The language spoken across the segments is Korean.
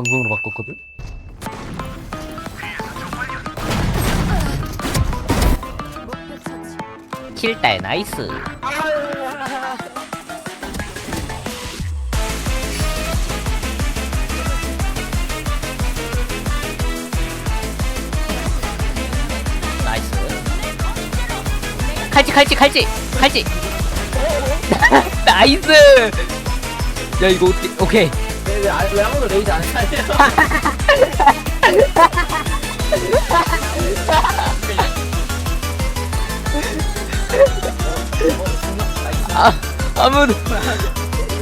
방송으로 바꿨거든? 킬딸 나이스. 나이스. 칼찌 칼찌 칼찌 칼찌 나이스. 야 이거 어떻게 오케이 왜, 아- 왜 아무도 레이지 안 살려? 아 아무도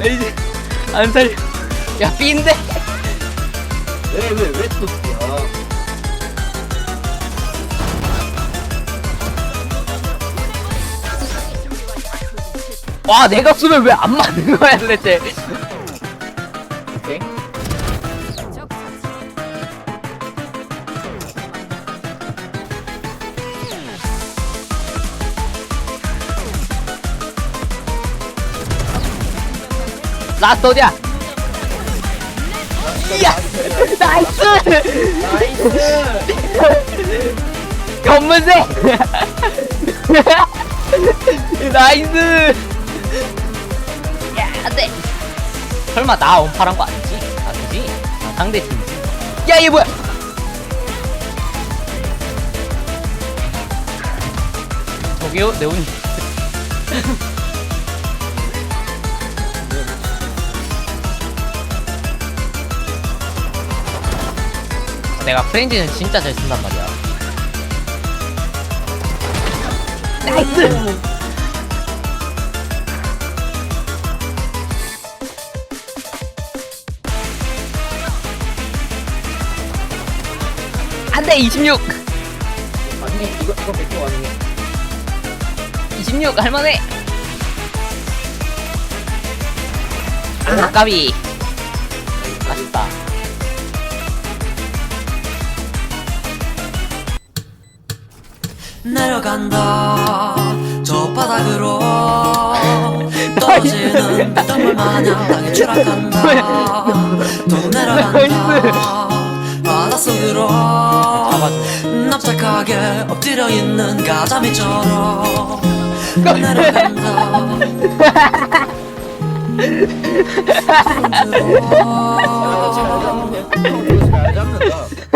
이제 안 살려 야 B인데 왜, 왜, 왜또 뛰어? 와 내가 쏘면 왜 안 맞는 거야 도대체 오케이. 라스트 어디야? 이야! 나이스! 나이스! 검은색! 나이스! 야 안 돼 설마 나 원팔한 거 아니지? 아니지? 아, 상대 팀이지. 야 얘 뭐야? 저기요? 네온 내가 프렌즈는 진짜 잘 쓴단 말이야. 나이스 안돼 26 아니, 이거, 이거 몇개 아니에요? 26 할만해 아. 까비. 아쉽다. 내려간다. 저 바닥으로 떨어지는 빗덩굴 마냥 땅에 추락한다. 또 내려간다 납작하게 엎드려 있는 가자미처럼 내려간다 아, 나 지금